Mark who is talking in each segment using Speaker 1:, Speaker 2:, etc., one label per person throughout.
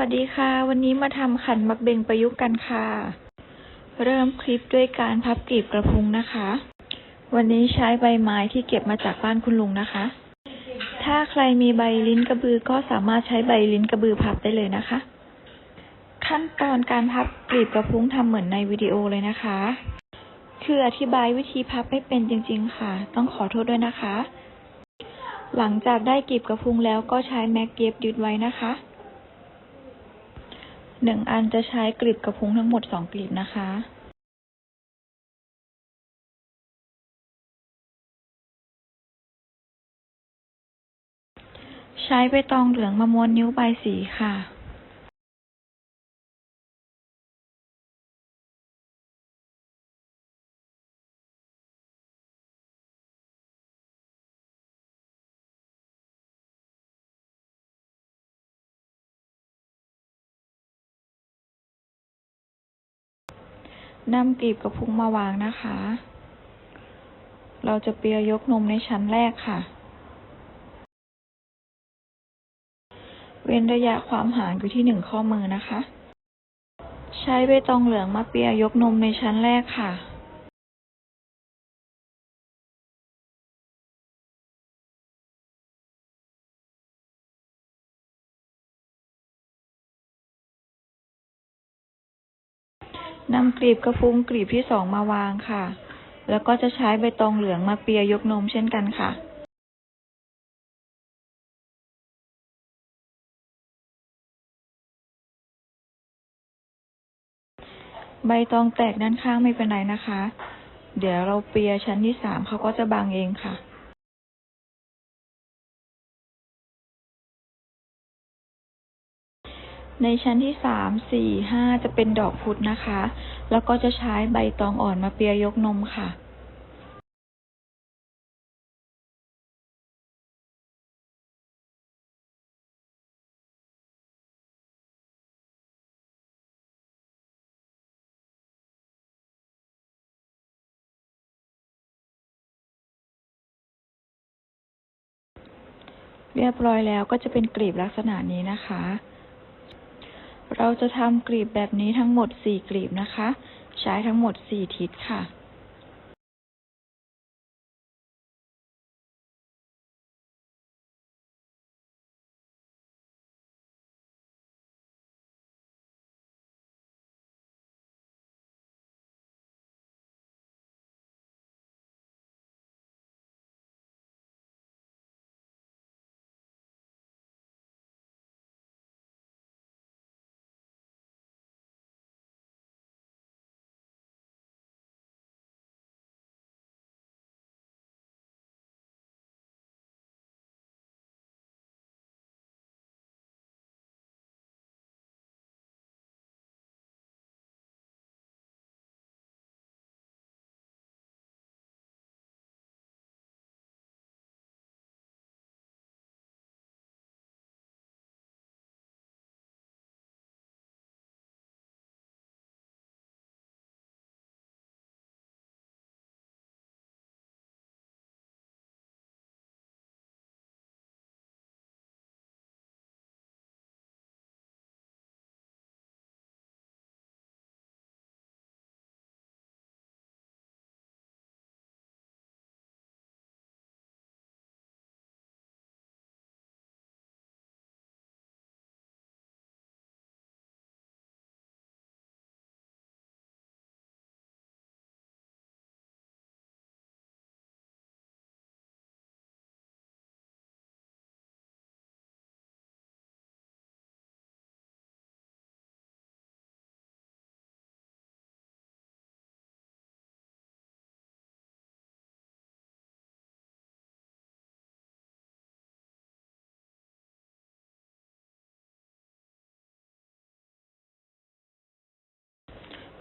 Speaker 1: วัสดีค่ะ วันนี้มาทำขันมักเบงประยุกต์กันค่ะ เริ่มคลิปด้วยการพับกลีบกระพุ้งนะคะ วันนี้ใช้ใบไม้ที่เก็บมาจากบ้านคุณลุงนะคะ ถ้าใครมีใบลิ้นกระบือก็สามารถใช้ใบลิ้นกระบือพับได้เลยนะคะ ขั้นตอนการพับกลีบกระพุ้งทำเหมือนในวิดีโอเลยนะคะ คืออธิบายวิธีพับไม่เป็นจริง ๆ ค่ะ ต้องขอโทษด้วยนะคะ หลังจากได้กลีบกระพุ้งแล้วก็ใช้แม็กเย็บยึดไว้นะคะ หนึ่งอันจะใช้กลีบกระพุ้งทั้งหมดสองกลีบนะคะใช้ใบตองเหลืองมาม้วนนิ้วใบสีค่ะ นำกลีบกระพุ้งมาวางนะคะ เราจะเปียยกนมในชั้นแรกค่ะ เว้นระยะความห่างอยู่ที่หนึ่งข้อมือนะคะ ใช้ใบตองเหลืองมาเปียยกนมในชั้นแรกค่ะ นำกลีบกระพุ้งกลีบที่สองมาวางค่ะ แล้วก็จะใช้ใบตองเหลืองมาเปียยกนมเช่นกันค่ะ ใบตองแตกด้านข้างไม่เป็นไรนะคะ เดี๋ยวเราเปียชั้นที่สามเขาก็จะบางเองค่ะ ในชั้นที่สามสี่ห้าจะเป็นดอกพุธนะคะ แล้วก็จะใช้ใบตองอ่อนมาเปียยกนมค่ะเรียบร้อยแล้วก็จะเป็นกลีบลักษณะนี้นะคะ เราจะทำกลีบแบบนี้ทั้งหมด 4 กลีบนะคะ ใช้ทั้งหมด 4 ทิศค่ะ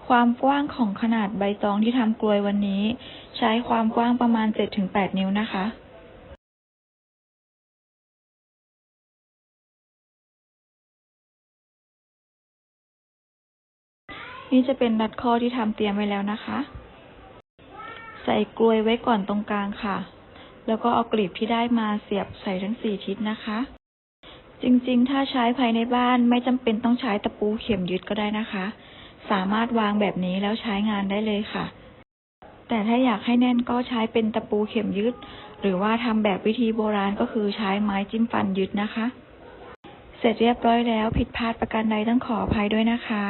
Speaker 1: ความกว้างของขนาดใบตองที่ทำกลวยวันนี้ ใช้ความกว้างประมาณ 7-8 นิ้วนะคะนี่จะเป็นรัดข้อที่ทำเตรียมไว้แล้วนะคะ ใส่กลวยไว้ก่อนตรงกลางค่ะ แล้วก็เอากลีบที่ได้มาเสียบใส่ทั้งสี่ทิศนะคะ จริงๆ ถ้าใช้ภายในบ้านไม่จำเป็นต้องใช้ตะปูเข็มยึดก็ได้นะคะ สามารถวางแบบนี้แล้วใช้งานได้เลยค่ะ แต่ถ้าอยากให้แน่นก็ใช้เป็นตะปูเข็มยึด หรือว่าทำแบบวิธีโบราณก็คือใช้ไม้จิ้มฟันยึดนะคะ เสร็จเรียบร้อยแล้วผิดพลาดประการใดต้องขออภัยด้วยนะคะ